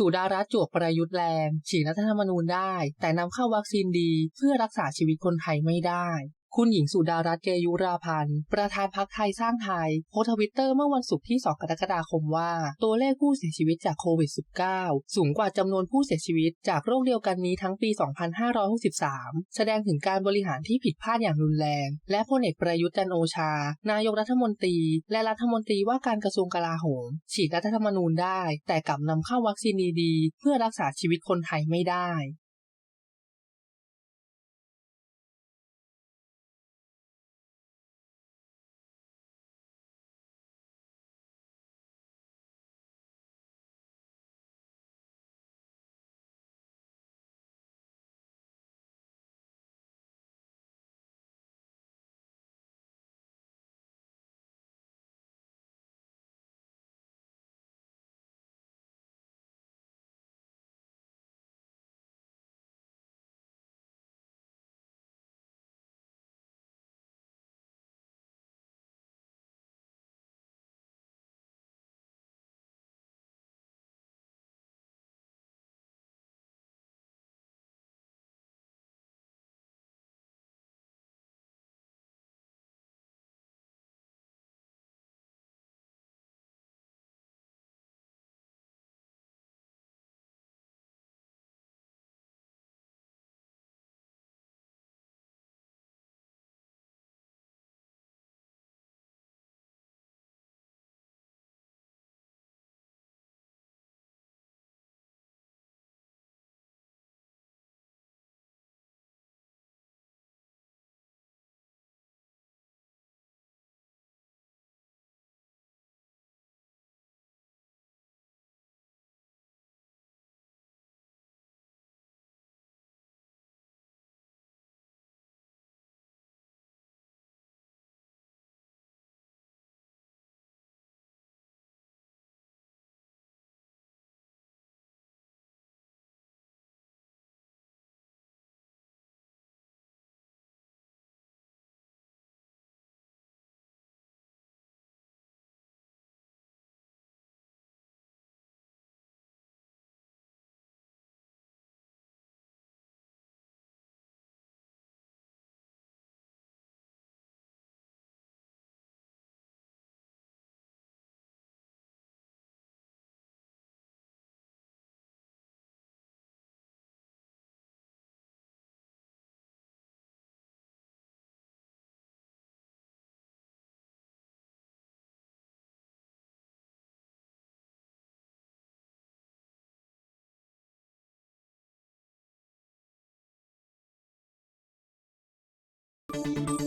สุดารัตน์จวกประยุทธ์แรงฉีกรัฐธรรมนูญได้ แต่นำเข้าวัคซีนดี เพื่อรักษาชีวิตคนไทยไม่ได้ คุณหญิงสุดารัตน์เกยุราพันธ์ ประธานพักไทยสร้างไทย โพสต์ทวิตเตอร์เมื่อวันศุกร์ที่ 2 กรกฎาคมว่า ตัวเลขผู้เสียชีวิตจากโควิด -19 สูงกว่าจำนวนผู้เสียชีวิตจากโรคเดียวกันนี้ทั้งปี 2563 แสดงถึงการบริหารที่ผิดพลาดอย่างรุนแรง และพลเอกประยุทธ์จันโอชา นายกรัฐมนตรี และรัฐมนตรีว่าการกระทรวงกลาโหม ฉีกรัฐธรรมนูญได้ แต่กลับนำเข้าวัคซีนดีๆเพื่อรักษาชีวิตคนไทยไม่ได้ Thank you.